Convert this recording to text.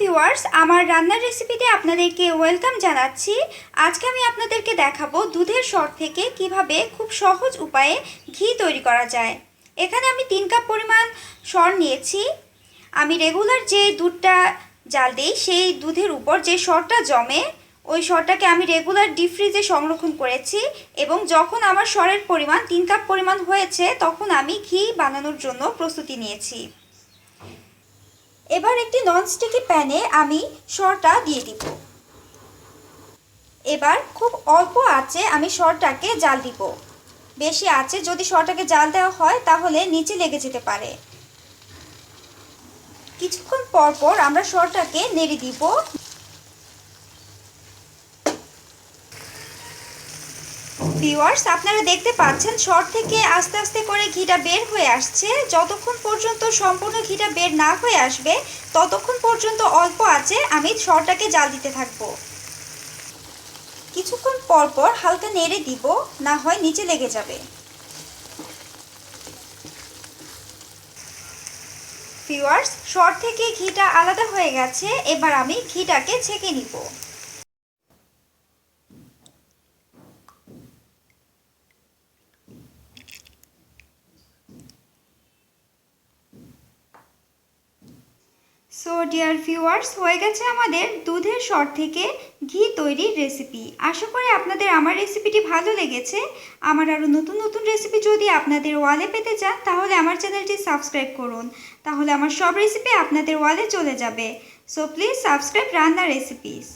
Viewers আমার রান্নার রেসিপিতে আপনাদেরকে ওয়েলকাম জানাচ্ছি। আজকে আমি আপনাদেরকে দেখাবো দুধের সর থেকে কীভাবে খুব সহজ উপায়ে ঘি তৈরি করা যায়। এখানে আমি তিন কাপ পরিমাণ সর নিয়েছি। আমি রেগুলার যে দুধটা জাল দিই, সেই দুধের উপর যে সরটা জমে, ওই সরটাকে আমি রেগুলার ডিপ ফ্রিজে সংরক্ষণ করেছি এবং যখন আমার সরের পরিমাণ তিন কাপ পরিমাণ হয়েছে, তখন আমি ঘি বানানোর জন্য প্রস্তুতি নিয়েছি। এবার একটি ননস্টিকি প্যানে আমি সরটা দিয়ে দিব। এবার খুব অল্প আছে আমি সরটাকে জাল দিব। বেশি আছে যদি সরটাকে জাল দেওয়া হয়, তাহলে নিচে লেগে যেতে পারে। কিছুক্ষণ পর পর আমরা সরটাকে নেড়ে দিব। ভিউয়ার্স আপনারা দেখতে পাচ্ছেন শর্ট থেকে আস্তে আস্তে করে ঘিটা বের হয়ে আসছে। যতক্ষণ পর্যন্ত সম্পূর্ণ ঘিটা বের না হয়ে আসবে, ততক্ষণ পর্যন্ত অল্প আছে, আমি শরটাকে জাল দিতে থাকব। কিছুক্ষণ পর পর হালকা নেড়ে দিব, না হয় নিচে লেগে যাবে। ভিউয়ার্স শর্ট থেকে ঘিটা আলাদা হয়ে গেছে, এবার আমি ঘিটাকে ছেঁকে নিব। সো ডিয়ার ভিউয়ার্স হয়ে গেছে আমাদের দুধের সর থেকে ঘি তৈরির রেসিপি আশা করি আপনাদের আমার রেসিপিটি ভালো লেগেছে। আমার আরও নতুন নতুন রেসিপি যদি আপনাদের ওয়ালে পেতে চান, তাহলে আমার চ্যানেলটি সাবস্ক্রাইব করুন। তাহলে আমার সব রেসিপি আপনাদের ওয়ালে চলে যাবে। সো প্লিজ সাবস্ক্রাইব রান্না রেসিপিস